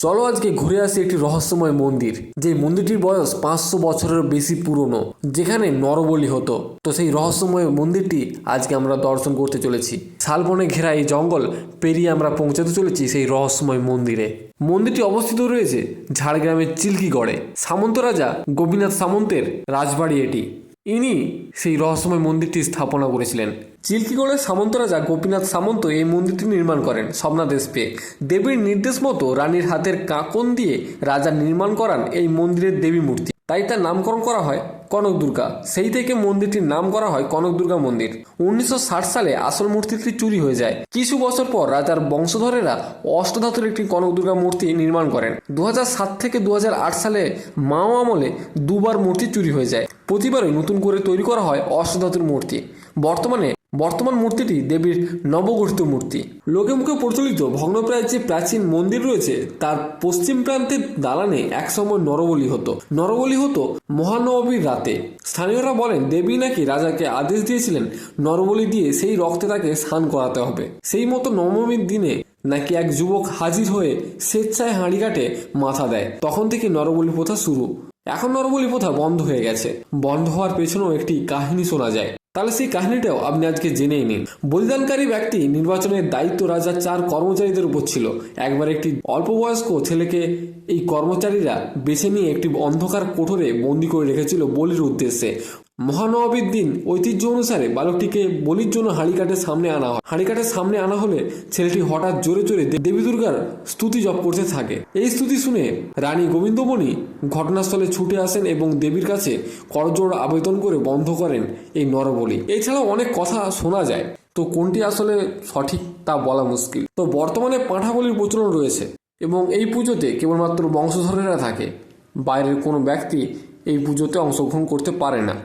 চলো আজকে ঘুরে আসি একটি রহস্যময় মন্দির যে মন্দিরটির বয়স পাঁচশো বছরের বেশি পুরনো, যেখানে নরবলি হতো। তো সেই রহস্যময় মন্দিরটি আজকে আমরা দর্শন করতে চলেছি। শালবনে ঘেরা এই জঙ্গল পেরিয়ে আমরা পৌঁছাতে চলেছি সেই রহস্যময় মন্দিরে। মন্দিরটি অবস্থিত রয়েছে ঝাড়গ্রামের চিল্কিগড়ে। সামন্ত রাজা গোপীনাথ সামন্তের রাজবাড়ি এটি। ইনি সেই রহস্যময় মন্দিরটি স্থাপনা করেছিলেন। চিল্কিগড়ের সামন্ত রাজা গোপীনাথ সামন্ত এই মন্দিরটি নির্মাণ করেন স্বপ্নাদেশ পেয়ে দেবীর নির্দেশ মতো রানীর হাতের কাঁকন দিয়ে রাজা নির্মাণ করান এই মন্দিরের দেবী মূর্তি তাই তার নামকরণ করা হয় কনক দুর্গা। সেই থেকে মন্দিরটির নাম করা হয় কনক দুর্গা মন্দির। উনিশশো ষাট সালে আসল মূর্তিটি চুরি হয়ে যায়। কিছু বছর পর রাজার বংশধরেরা অষ্টধাতুর একটি কনক দুর্গা মূর্তি নির্মাণ করেন। দু হাজার সাত থেকে দু হাজার আট সালে মাও আমলে দুবার মূর্তি চুরি হয়ে যায়। প্রতিবারই নতুন করে তৈরি করা হয় অষ্টধাতুর মূর্তি। বর্তমানে বর্তমান মূর্তিটি দেবীর নবগঠিত মূর্তি। লোকে মুখে প্রচলিত ভগ্নপ্রায় যে প্রাচীন মন্দির রয়েছে, তার পশ্চিম প্রান্তের দালানে একসময় নরবলি হতো নরবলি হতো মহানবমীর রাতে। স্থানীয়রা বলেন, দেবী নাকি রাজাকে আদেশ দিয়েছিলেন নরবলি দিয়ে সেই রক্তে তাকে স্নান করাতে হবে। সেই মতো নবমীর দিনে নাকি এক যুবক হাজির হয়ে স্বেচ্ছায় হাঁড়ি কাটে মাথা দেয়। তখন থেকে নরবলি প্রথা শুরু। এখন নরবলি প্রথা বন্ধ হয়ে গেছে। বন্ধ হওয়ার পেছনেও একটি কাহিনী শোনা যায়। তাহলে সেই কাহিনীটাও আপনি আজকে জেনেই নিন। বলিদানকারী ব্যক্তি নির্বাচনের দায়িত্ব রাজার চার কর্মচারীদের উপর ছিল। একবার একটি অল্প বয়স্ক ছেলেকে এই কর্মচারীরা বেছে নিয়ে একটি অন্ধকার কোঠরে বন্দি করে রেখেছিল বলির উদ্দেশ্যে। মহানবমীর দিন ঐতিহ্য অনুসারে বালকটিকে বলির জন্য হাঁড়িকাঠের সামনে আনা হয়। হাঁড়িকাঠের সামনে আনা হলে ছেলেটি হঠাৎ জোরে জোরে দেবী দুর্গার স্তুতি জপ করতে থাকে। এই স্তুতি শুনে রানী গোবিন্দমণি ঘটনাস্থলে ছুটে আসেন এবং দেবীর কাছে করজোড় আবেদন করে বন্ধ করেন এই নরবলি। এছাড়াও অনেক কথা শোনা যায়। তো কোনটি আসলে সঠিক তা বলা মুশকিল। তো বর্তমানে পাঁঠাবলির প্রচলন রয়েছে এবং এই পুজোতে কেবলমাত্র বংশধরেরা থাকে। বাইরের কোনো ব্যক্তি এই পুজোতে অংশগ্রহণ করতে পারে না।